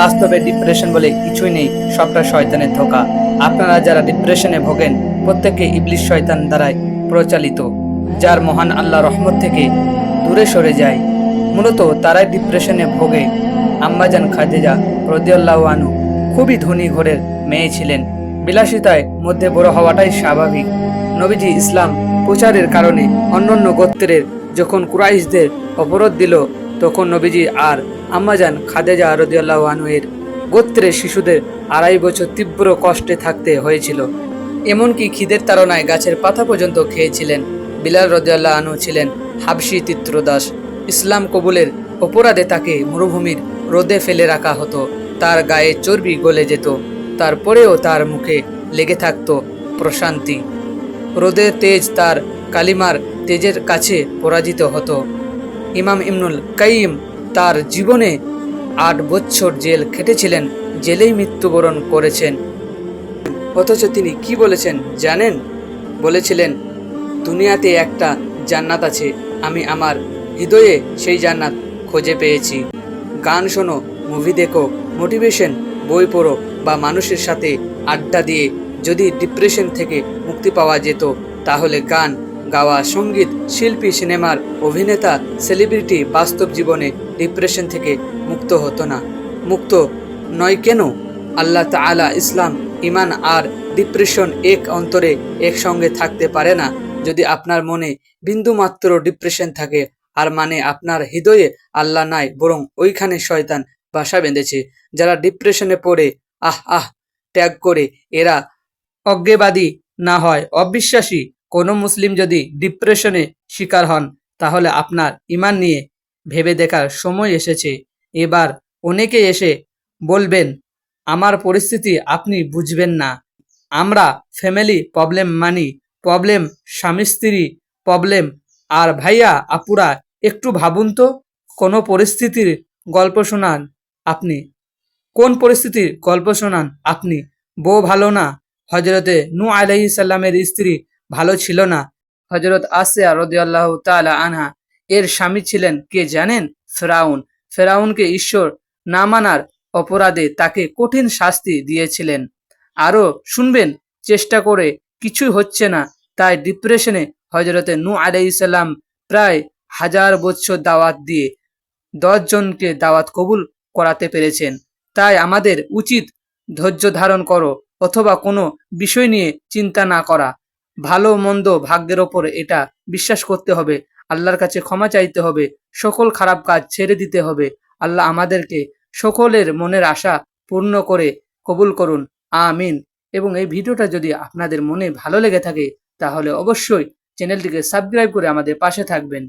বাস্তবে ডিপ্রেশন বলে কিছুই নেই, সবটা শয়তানের ধোকা। আপনারা যারা ডিপ্রেশনে ভোগেন প্রত্যেকে ইবলিশ শয়তান দ্বারাই প্রচালিত, যার মহান আল্লাহ রহমত থেকে দূরে সরে যায়। মূলত তারাই ডিপ্রেশনে ভোগে। আম্মাজান খাদেজা রদিয়াল্লাহ আনু খুবই ধনী ঘরের মেয়ে ছিলেন। বিলাসিতায় মধ্যে বড় হওয়াটাই স্বাভাবিক। নবীজি ইসলাম প্রচারের কারণে অন্যান্য গোত্রের যখন কুরাইশদের অবরোধ দিল, তখন নবীজি আর আম্মাজান খাদেজা রদিয়াল্লাহ আনুয়ের গোত্রের শিশুদের আড়াই বছর তীব্র কষ্টে থাকতে হয়েছিল। এমনকি খিদের তাড়নায় গাছের পাতা পর্যন্ত খেয়েছিলেন। বিলাল রদিয়াল্লাহ আনু ছিলেন হাবসি তিত্রদাস। ইসলাম কবুলের অপরাধে তাকে মরুভূমির রোদে ফেলে রাখা হতো। তার গায়ে চর্বি গলে যেত। তারপরেও তার মুখে লেগে থাকত প্রশান্তি। রোদের তেজ তার কালিমার তেজের কাছে পরাজিত হতো। ইমাম ইমনুল কাইম তার জীবনে আট বছর জেল খেটেছিলেন, জেলেই মৃত্যুবরণ করেছেন। অথচ তিনি কি বলেছেন জানেন? বলেছিলেন, দুনিয়াতে একটা জান্নাত আছে, আমি আমার হৃদয়ে সেই জান্নাত খুঁজে পেয়েছি। গান শোনো, মুভি দেখো, মোটিভেশন, বই পড়ো বা মানুষের সাথে আড্ডা দিয়ে যদি ডিপ্রেশন থেকে মুক্তি পাওয়া যেত, তাহলে গান গাওয়া সংগীত, শিল্পী, সিনেমার অভিনেতা, সেলিব্রিটি বাস্তব জীবনে ডিপ্রেশন থেকে মুক্ত হতো না। মুক্ত নয় কেন? আল্লাহ তাআলা ইসলাম ইমান আর ডিপ্রেশন এক অন্তরে একসঙ্গে থাকতে পারে না। যদি আপনার মনে বিন্দুমাত্র ডিপ্রেশন থাকে, আর মানে আপনার হৃদয়ে আল্লাহ নাই, বরং ওইখানে শয়তান বাসা বেঁধেছে, যারা ডিপ্রেশনে পড়ে, আহ আহ, ত্যাগ করে, এরা অজ্ঞেবাদী না হয়, অবিশ্বাসী। কোনো মুসলিম যদি ডিপ্রেশনে শিকার হন, তাহলে আপনার ইমান নিয়ে ভেবে দেখার সময় এসেছে। এবার অনেকে এসে বলবেন, আমার পরিস্থিতি আপনি বুঝবেন না। আমরা ফ্যামিলি প্রবলেম মানি প্রবলেম স্বামী স্ত্রী প্রবলেম আর ভাইয়া, আপুরা, একটু ভাবুন তো, কোনো পরিস্থিতির গল্প শোনান আপনি। কোন পরিস্থিতির গল্প শোনান আপনি? বউ ভালো না? হজরতে নু আলাইহি সাল্লামের স্ত্রী ভালো ছিল না। হজরত আসিয়া রদিয়াল্লাহ তাআলা আনহা, এর স্বামী ছিলেন কে জানেন? ফেরাউন। ফেরাউনকে ঈশ্বর না মানার অপরাধে তাকে কঠিন শাস্তি দিয়েছিলেন। আরও শুনবেন, চেষ্টা করে কিছুই হচ্ছে না। তাই ডিপ্রেশনে হজরতে নু আলাইসাল্লাম প্রায় হাজার বছর দাওয়াত দিয়ে দশজনকে দাওয়াত কবুল করাতে পেরেছেন। তাই আমাদের উচিত ধৈর্য ধারণ করো, অথবা কোনো বিষয় নিয়ে চিন্তা না করা। ভালো মন্দ ভাগ্যের ওপর এটা বিশ্বাস করতে হবে। আল্লাহর কাছে ক্ষমা চাইতে হবে, সকল খারাপ কাজ ছেড়ে দিতে হবে। আল্লাহ আমাদেরকে সকলের মনের আশা পূর্ণ করে কবুল করুন। আমিন। এবং এই ভিডিওটা যদি আপনাদের মনে ভালো লেগে থাকে, তাহলে অবশ্যই চ্যানেলটিকে সাবস্ক্রাইব করে আমাদের পাশে থাকবেন।